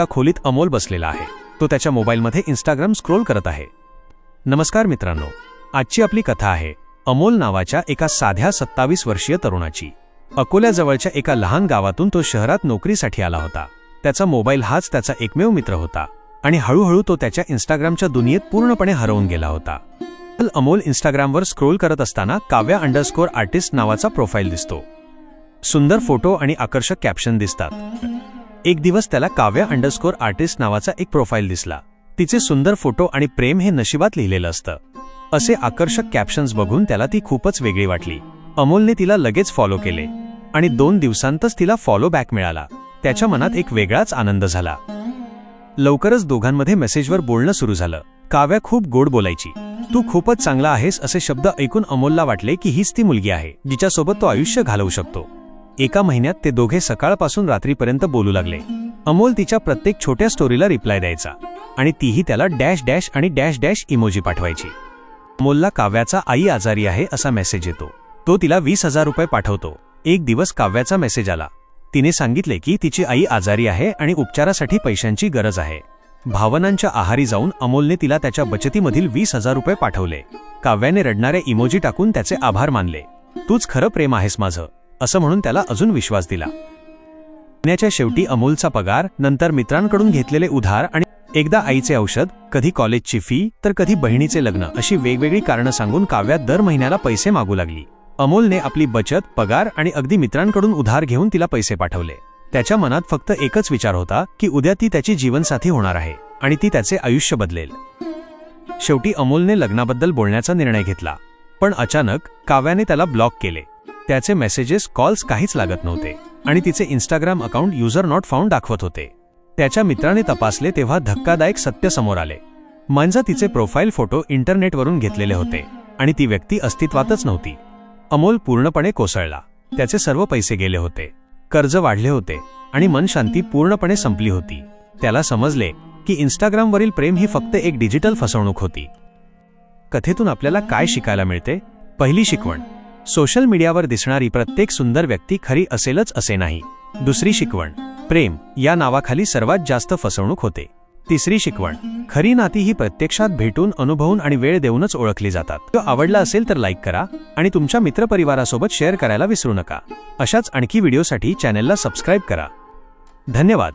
एका खोलीत अमोल बसलेला आहे. तो त्याच्या मोबाईलमध्ये इंस्टाग्राम स्क्रोल करत आहे. नमस्कार मित्रांनो. आजची आपली कथा आहे अमोल नावाच्या एका साध्या सत्तावीस वर्षीय तरुणाची. अकोल्याजवळच्या एका लहान गावातून तो शहरात नोकरीसाठी आला होता. त्याचा मोबाईल हाच त्याचा एकमेव मित्र होता आणि हळूहळू तो त्याच्या इंस्टाग्रामच्या दुनियेत पूर्णपणे हरवून गेला होता. अमोल इंस्टाग्रामवर स्क्रोल करत असताना काव्या अंडरस्कोर आर्टिस्ट नावाचा प्रोफाईल दिसतो. सुंदर फोटो आणि आकर्षक कॅप्शन दिसतात. एक दिवस त्याला काव्या अंडरस्कोर आर्टिस्ट नावाचा एक प्रोफाईल दिसला. तिचे सुंदर फोटो आणि प्रेम हे नशिबात लिहिलेलं असतं. असे आकर्षक कॅप्शन्स बघून त्याला ती खूपच वेगळी वाटली. अमोलने तिला लगेच फॉलो केले. आणि दोन दिवसांतच तिला फॉलो बॅक मिळाला. त्याच्या मनात एक वेगळाच आनंद झाला. लवकरच दोघांमध्ये मेसेजवर बोलणं सुरू झालं. काव्या खूप गोड बोलायची. तू खूपच चांगला आहेस असे शब्द ऐकून अमोलला वाटले की हीच ती मुलगी आहे जिच्यासोबत तो आयुष्य घालवू शकतो. एका महिन्यात ते दोघे सकाळपासून रात्रीपर्यंत बोलू लागले. अमोल तिच्या प्रत्येक छोट्या स्टोरीला रिप्लाय द्यायचा आणि तीही त्याला डॅश डॅश आणि डॅश डॅश इमोजी पाठवायची. अमोलला काव्याचा आई आजारी आहे असा मेसेज येतो. तो तिला वीस हजार रुपये पाठवतो. एक दिवस काव्याचा मेसेज आला. तिने सांगितले की तिची आई आजारी आहे आणि उपचारासाठी पैशांची गरज आहे. भावनांच्या आहारी जाऊन अमोलने तिला त्याच्या बचतीमधील वीस हजार रुपये पाठवले. काव्याने रडणारे इमोजी टाकून त्याचे आभार मानले. तूच खरं प्रेम आहेस माझं. असं म्हणून त्याला अजून विश्वास दिला. महिन्याच्या शेवटी अमोलचा पगार नंतर मित्रांकडून घेतलेले उधार आणि एकदा आईचे औषध कधी कॉलेजची फी तर कधी बहिणीचे लग्न अशी वेगवेगळी कारणं सांगून काव्यात दर महिन्याला पैसे मागू लागली. अमोलने आपली बचत पगार आणि अगदी मित्रांकडून उधार घेऊन तिला पैसे पाठवले. त्याच्या मनात फक्त एकच विचार होता की उद्या ती त्याची जीवनसाथी होणार आहे आणि ती त्याचे आयुष्य बदलेल. शेवटी अमोलने लग्नाबद्दल बोलण्याचा निर्णय घेतला. पण अचानक काव्याने त्याला ब्लॉक केले. त्याचे मेसेजेस कॉल्स काहीच लागत नव्हते. आणि तिचे Instagram account user not found दाखवत होते. त्याच्या मित्राने तपासले तेव्हा धक्कादायक सत्य समोर आले. मांजा तिचे प्रोफाईल फोटो इंटरनेटवरून घेतलेले होते. आणि ती व्यक्ती अस्तित्वातच नव्हती. अमोल पूर्णपणे कोसळला. त्याचे सर्व पैसे गेले होते. कर्ज वाढले होते. आणि मनशांती पूर्णपणे संपली होती. त्याला समजले की इंस्टाग्रामवरील प्रेम ही फक्त एक डिजिटल फसवणूक होती. कथेतून आपल्याला काय शिकायला मिळते? पहिली शिकवण. सोशल मीडियावर दिसणारी प्रत्येक सुंदर व्यक्ती खरी असेलच असे नाही. दुसरी शिकवण प्रेम या नावाखाली सर्वात जास्त फसवणूक होते. तिसरी शिकवण खरी नाती ही प्रत्यक्षात भेटून अनुभवून आणि वेळ देऊनच ओळखली जातात. तो आवडला असेल तर लाईक करा आणि तुमच्या मित्रपरिवारासोबत शेअर करायला विसरू नका. अशाच आणखी व्हिडिओसाठी चॅनेलला सबस्क्राईब करा. धन्यवाद.